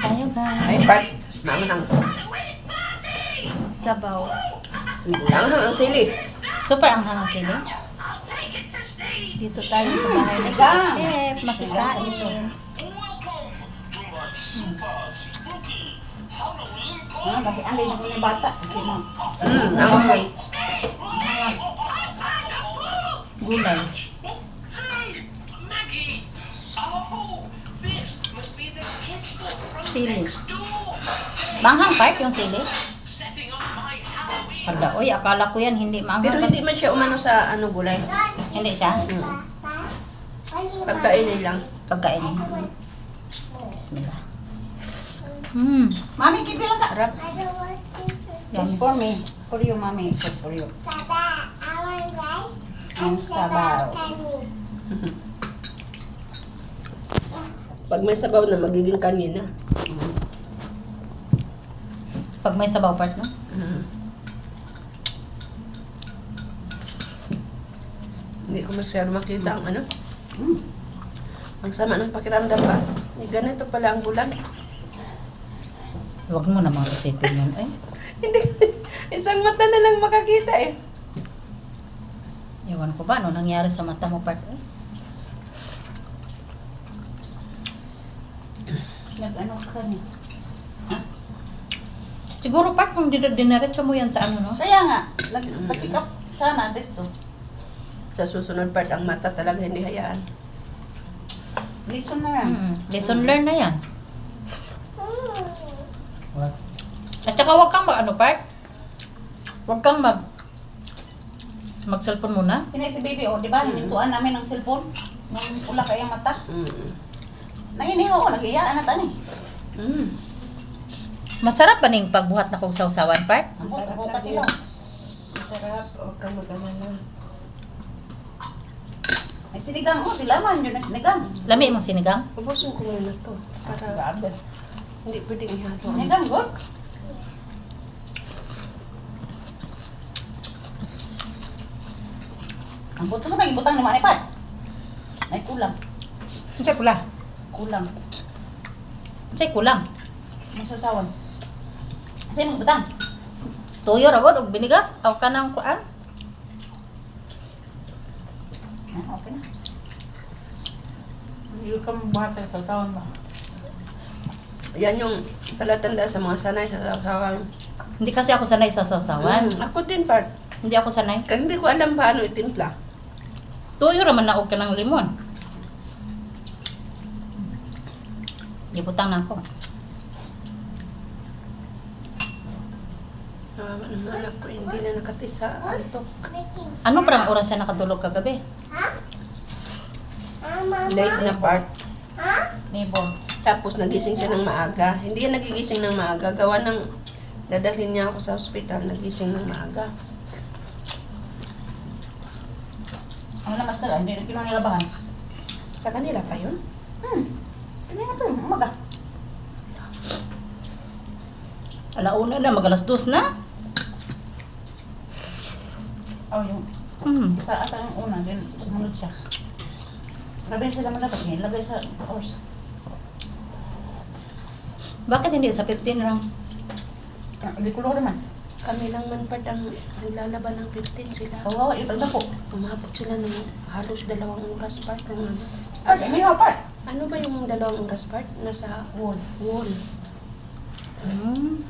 tayo Ay, guys. part. Manghang. Sabaw. Sweet. Manghang ang sili. Super ang hangang sili. Dito tayo sa bahay ni. Chef. Makikain. Ah, lagi ang linig mo yung bata. Kasi mo. Hmm, manghang. Gulay. Sili. Manghang part yung sili? Hala, oy, akala ko yan hindi Pero manghang. hindi man siya umano sa ano gulay. Hindi siya? Hmm. Pagkainin lang. Pagkain. Bismillah. Hmm. Mami, give lang ka. Harap. This for me. For you, mami. It's for you. Ang sabaw. Pag may sabaw na, magiging kanina. Pag may sabaw part, no? Hmm. Hindi ko masyado makita ang ano. Mm. Ang sama ng pakiramdam ba? Eh, ganito pala ang bulan. Huwag mo namang isipin yun. Eh, Hindi. Isang mata na lang makakita eh. ewan ko ba, ano nangyari sa mata mo part? Eh? Nag-ano ka niya. Siguro part kung din diniretso mo yan sa ano, no? Kaya nga, nag-pacheck up sana, Betso. Sa susunod part, ang mata talaga hindi hayaan. Listen na yan. Mm, lesson learned na yan. At saka huwag kang mag, ano part? Huwag kang mag, mag-cellphone muna. Pinay si baby, oh, di ba? Hintuan namin ng cellphone. Nung pula kaya mata. Mm. Nanginiho ko, nag-iyaan na tani. Mm. Masarap ba ning pagbuhat na kong sausawan part? Ang Sarap buta lang yun. Masarap. Huwag kang mag-alala. Ay, sinigang, oh, dilaman yun na sinigang. Lami mong sinigang? Ubusin ko muna to. Para Grabe. hindi pwedeng ihalo. Sinigang, good. Ang buto sa may ibutang ni Manay Pat. Ay, kulang. Say kulang. Kulang. Say kulang. May sasawan. Kasi mga butang. Tuyo ragod og biniga. Aw ka nang kuan. Okay na. Hindi ka mabuhat ng sausawan ba? Yan yung talatanda sa mga sanay sa sasawan. Hindi kasi ako sanay sa sausawan. Mm, Ako din part. Hindi ako sanay. Kasi hindi ko alam paano itimpla. Tuyo raman na og ka ng limon. Ibutang na ako. Nawawa ng anak ko, hindi na nakatis sa antok. Ano parang oras siya nakadulog kagabi? Late na part. Neighbor. Tapos nagising siya ng maaga. Hindi yan nagigising ng maaga. Gawa ng dadalhin niya ako sa ospital, nagising ng maaga. Ano na master, ah, hindi na kinuha nilabahan. Sa kanila pa yun? Hmm. Kanina pa, umaga. Alauna na, magalas dos na. Oh, yung Hmm. isa ata yung una, din sumunod siya. Lagay sila malapit niya, lagay sa horse. Bakit hindi sa 15 lang? Ah, Hindi ko naman. Kami lang man pa ang naglalaban ng 15 sila. Kawawa yung tagda po. Umabot sila ng halos dalawang oras part. Ng ano. Ah, sa minaw pa. ano ba yung dalawang oras part? Nasa wall. Wall. Hmm.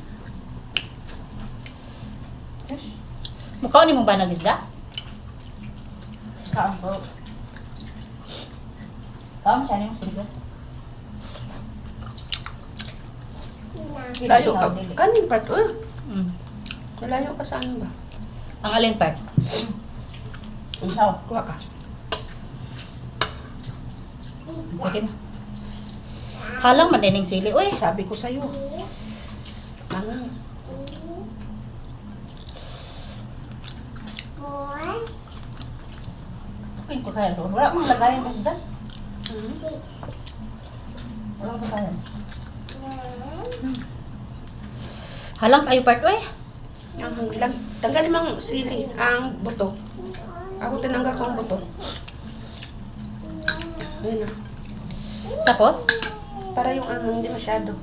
Yes. Mukha ni mo ba nagisda? Kaam po. Kaam siya yung sinigas. Layo ka. Kanin part. Oh, Hmm. malayo ka sa ano ba? Ang alin part? Ikaw. Kuha ka. Pwede na. Halang madining sili. Uy, Sabi ko sa'yo. Mangang. Pin ko kaya doon. Wala mong lagayan kasi dyan. Hmm. Wala ko kaya. halang kayo part. Uy, Ang lang. Tanggalin mo ang sili, ang buto. Ako tinanggal ko ang buto. Ayun na. tapos? Para yung anghang hindi masyado.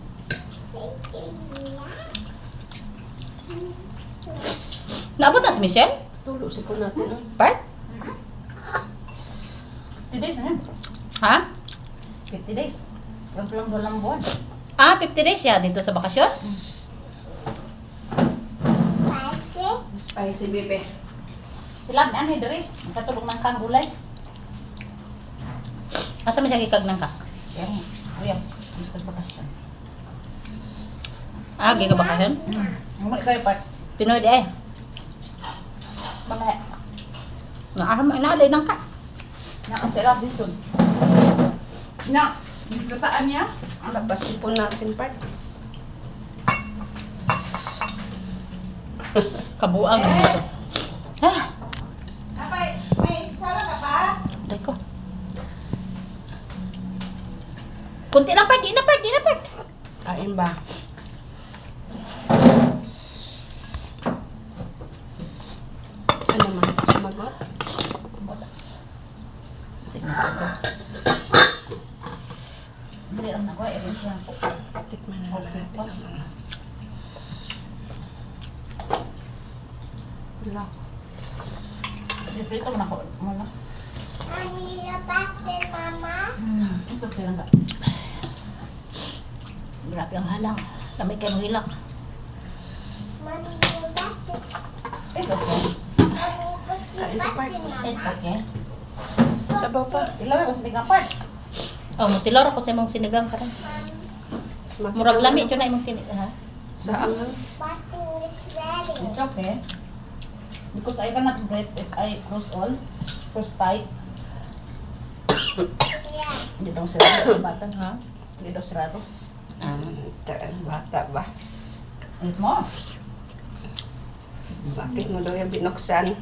Naabot na si Michelle? Tulo si po natin. 50 days na yan. Ha? 50 days. Lang lang dalang buwan. Ah, 50 days siya dito sa bakasyon? Spicy bebe. Sila, ano eh, diri. Katulog ng kang gulay. Asa mo siya gikag ng ka? Kaya mo, kuya, dito sa bakasyon. Ah, gika bakasyon? Hmm. Ang mali kayo part. Pinoy di eh. Mga, Naaham na day nang ka. nakasira season. Na, nagkataan niya. Labas si po natin part. Kabuang ang dito. Ah, Kapay, may sala ka pa? day ko. Kunti lang part, di na part, di na part. Kain ba? Ano man? Sumagot? Sige na po. Dili lang ako, i-rinse lang po. Tikman na naman natin ang mga. Wala. Dito mo na ko. Muna. Nga. Grabe ang halang. Lamay kayo hilak. It's okay. Kain ka part. It's okay. Sabaw pa. Ilaw ko sa bigang part. Oh, mutilor ako sa imong sinigang karon. Murag lami jud na imong tinig ha. Sa anghang. It's okay. Because I cannot breathe if I cross all. Cross tight. Hindi daw sirado ang bata. Ha? Hindi daw sirado. Ah. Taan, bata ba? Ulit mo. Bakit mo daw yung binuksan?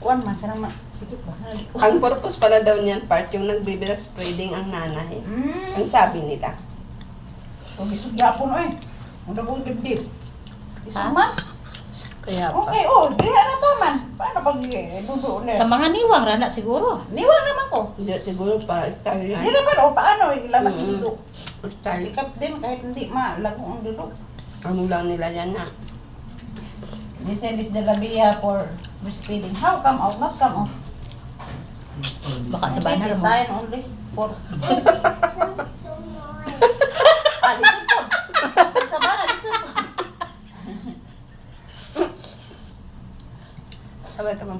Kuan man, kanang ma... Sikip ba? Ang purpose pala daw niyan part yung nagbibira spreading ang nanay. Mm. Ang sabi nila. Kung isudya po no eh. Ang dagong dibdib. Ha? Kaya pa. Okay, oh. Diha na to man. Paano pag eh, dudo na? Sa mga niwang rana siguro. Niwang naman ko. Hindi siguro para style Di yan. naman, o paano ilabas Mm. dudo? Style. Sikap din kahit hindi malago ang dudo. Ano lang nila yan na. They say this the labia for breastfeeding. How come out? Not come out. Baka sa banner mo. design only for... ah, listen po. Sa sabana, listen po.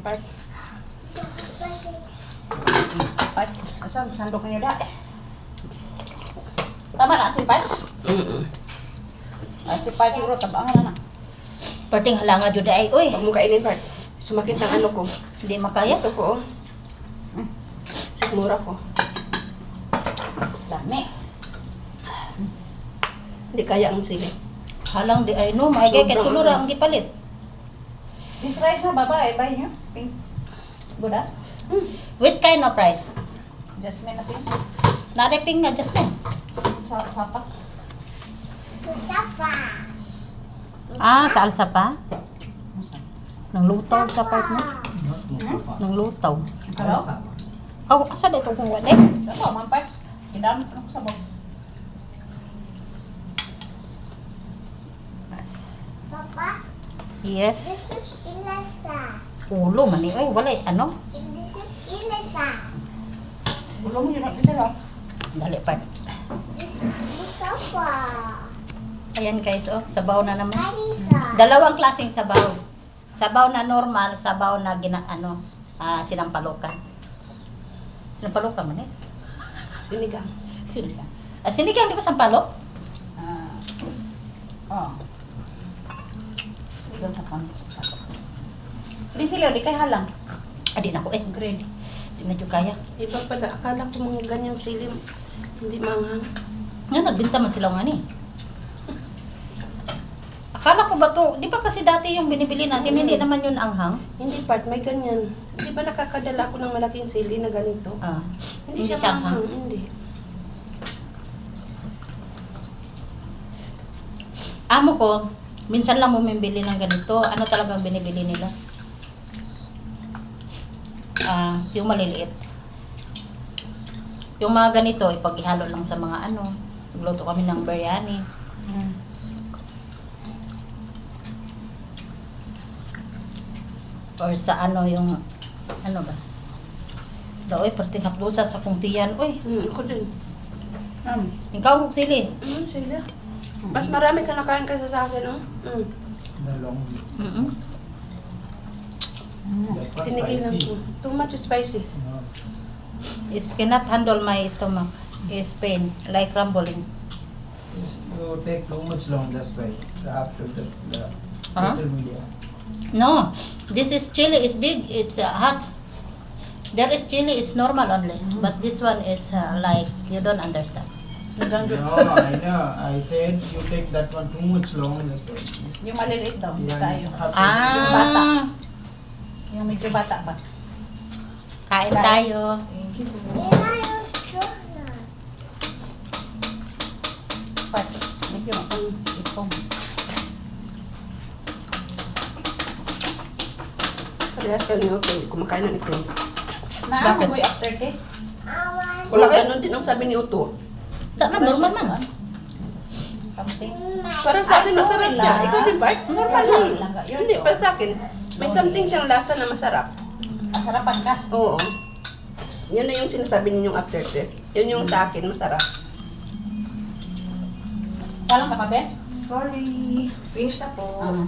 Part? Pat, asan? Sandok niyo da. Tama na si Pat? Mm-mm. Ah, si Pat siguro tabangan na na. Perting halanga jud ay. Uy, Huwag mo kainin part. Sumakit ang ano ko. hindi makaya. Ito ko. Mm. Mura ko. Dami. Hindi kaya ang sili. Halang di ay no, maigay kay tulura ano. ang gipalit. This rice na babae, buy niyo. Pink. Good ah? With kind of price. Jasmine na pink. Nareping nga Jasmine. Sa sapak. Ah, sa alsa pa? Nang lutaw sa part mo. Hmm? Nang lutaw. Hello? Oh, asa dito kung wala? Sa to, man Pat. Kidam ano ko sa bog. Papa, Yes. this is Ilasa. Ulo man ni. Ay, wala eh. ano? This is Ilasa. Ulo mo yun dito Dali part. This is Mustafa. Ayan guys, oh, sabaw na naman. Marisa. Dalawang klaseng sabaw. Sabaw na normal, sabaw na gina ano, ah, sinampalukan. Sinampalukan man eh. Sinigang. Sinigang. Ah, sinigang di ba sampalok? Ah. Oh. Ikaw sa pan. Di sila, di kay halang. Ah, di na ko eh. Green. Di na kaya. Iba pala. Akala ko mga ganyang sili. Hindi manghang. Nga, nagbinta man sila nga ni. Akala ko ba to, di ba kasi dati yung binibili natin, hindi naman yun anghang? Hindi part. May ganyan. Hindi ba nakakadala ako ng malaking sili na ganito? Ah, Hindi, Hindi siya anghang. Hindi. amo ko, minsan lang bumibili ng ganito. Ano talagang binibili nila? Ah, yung maliliit. Yung mga ganito, ipag-ihalo lang sa mga ano, Nagluto kami ng biryani. Mm. Or sa ano yung, ano ba? Daoy, parte haplusa sa kong tiyan. Uy, Mm, ako din. Um, ikaw sili. Mm, sila. Mas marami ka nakain kasi sa akin, oh. Mm. The long Mm-mm. that was Tinigilan spicy. ko. Too much spicy. No. It cannot handle my stomach. Is pain, like rumbling. You take too much long, that's why. After the, the Huh? little media. No, this is chili. It's big. It's uh, hot. There is chili. It's normal only. But this one is uh, like you don't understand. No, I know. I said you take that one too much long, that's why. yung maliliit daw, hindi Yeah, tayo. half Ah, Yung medyo bata ba? kain tayo. Thank you. Yung. Pat, medyo ang ipong. Parehas ka niyo. Kumakain ng ito. Na, Bakit? ako after this. Wala, ganun din ang sabi ni Uto. Da, man, normal man. Something. Para sa akin, Ay, masarap sorry siya. Ikaw din, Bart? Normal lang. Hindi, para sa akin, may something siyang lasa na masarap. Masarapan ka. Oo. Yun na yung sinasabi ninyong after test. Yun yung sa akin, masarap. Salang ka pa, Ben? Sorry. Finish na po. Ah.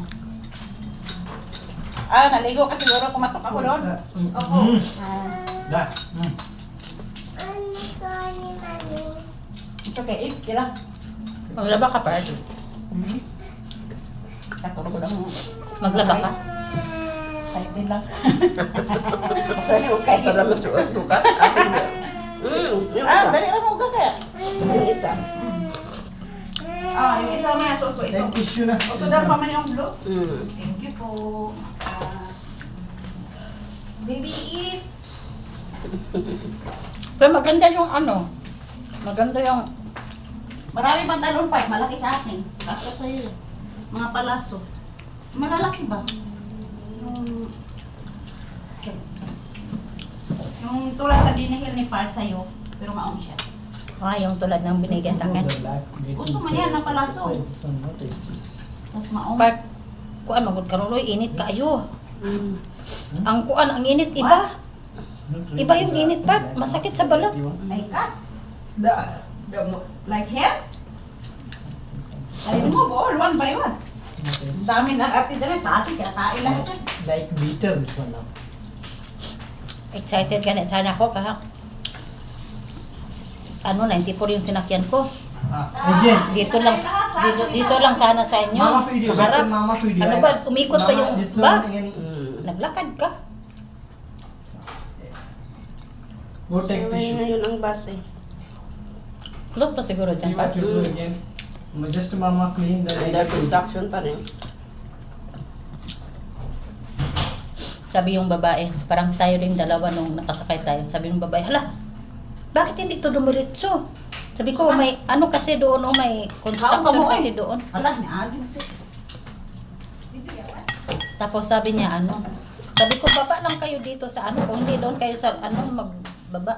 Ah, naligo ka siguro kumatok ako doon. Mm. Ako. Mm. Ah, Da. Mm. Ano ko ni Mami? it's okay. Eh, kila. Maglaba ka, Pard. Hmm. Katulog ko lang. Maglaba ka. Din lang. Masaya mo kayo. Para masuot ko ka. Na. Mm, Ah, dali lang mo ka kaya. Yung isa. Ah, yung isa nga suot ko ito. Take tissue na. O, ito dahil pa man yung blue. Mm. Thank you po. Ah, baby, eat. Pero maganda yung ano. Maganda yung Marami pang talon pa, malaki sa akin. Kaso sa iyo. Mga palaso. Malalaki ba? Yung... Yung tulad sa dinihil ni Part sa'yo, pero maong siya. ah, yung tulad ng binigyan sa akin. Gusto mo yan, napalaso. Tapos maong. Part, kuan magud karon oy init kaayo. Mm. Ang kuan ang init iba. Iba yung init, Pat. black Masakit sa balat. You want? The, the, like hair? Ayun mo, ball, one by one. Tasty. dami na ati dami, pati kaya tayo lahat yan. Like one now. Excited ka na sana ako ka. Ano, 94 yung sinakyan ko. Ah, again. Dito lang, dito, dito lang sana sa inyo. Mama video. Harap. mama video. Ano ba, umikot pa Mama, yung this bus? Mm. Naglakad ka. Go take tissue. ngayon ang bus eh. Close pa siguro See dyan what you do Mm. again. Just mama clean the Under construction pa rin. Sabi yung babae, parang tayo rin dalawa nung nakasakay tayo. Sabi yung babae, hala, bakit hindi to dumiretso? Sabi ko, may ano kasi doon, oh, may Saan ka construction mo, eh? kasi doon. Wala, may agi na Tapos sabi niya, ano, sabi ko, baba lang kayo dito sa ano, kung hindi doon kayo sa ano, magbaba.